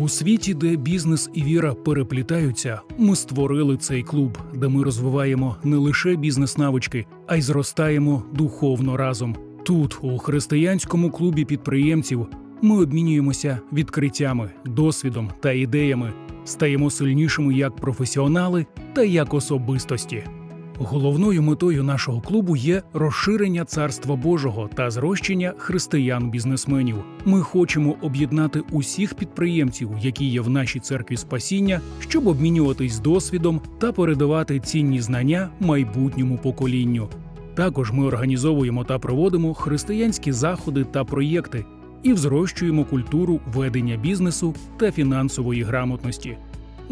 У світі, де бізнес і віра переплітаються, ми створили цей клуб, де ми розвиваємо не лише бізнес-навички, а й зростаємо духовно разом. Тут, у християнському клубі підприємців, ми обмінюємося відкриттями, досвідом та ідеями, стаємо сильнішими як професіонали та як особистості. Головною метою нашого клубу є розширення царства Божого та зрощення християн-бізнесменів. Ми хочемо об'єднати усіх підприємців, які є в нашій церкві спасіння, щоб обмінюватись досвідом та передавати цінні знання майбутньому поколінню. Також ми організовуємо та проводимо християнські заходи та проєкти і взрощуємо культуру ведення бізнесу та фінансової грамотності.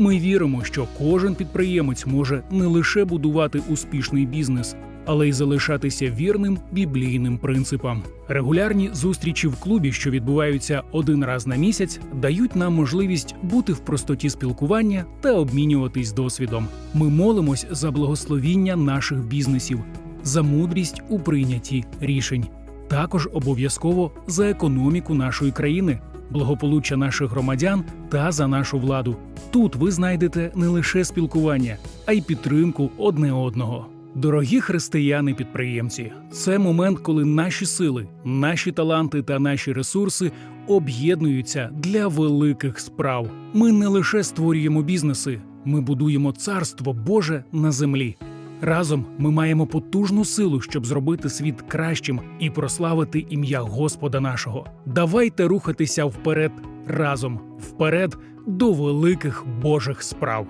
Ми віримо, що кожен підприємець може не лише будувати успішний бізнес, але й залишатися вірним біблійним принципам. Регулярні зустрічі в клубі, що відбуваються один раз на місяць, дають нам можливість бути в простоті спілкування та обмінюватись досвідом. Ми молимось за благословіння наших бізнесів, за мудрість у прийнятті рішень. Також обов'язково за економіку нашої країни, благополуччя наших громадян та за нашу владу. Тут ви знайдете не лише спілкування, а й підтримку одне одного. Дорогі християни-підприємці, це момент, коли наші сили, наші таланти та наші ресурси об'єднуються для великих справ. Ми не лише створюємо бізнеси, ми будуємо царство Боже на землі. Разом ми маємо потужну силу, щоб зробити світ кращим і прославити ім'я Господа нашого. Давайте рухатися вперед разом, вперед до великих Божих справ.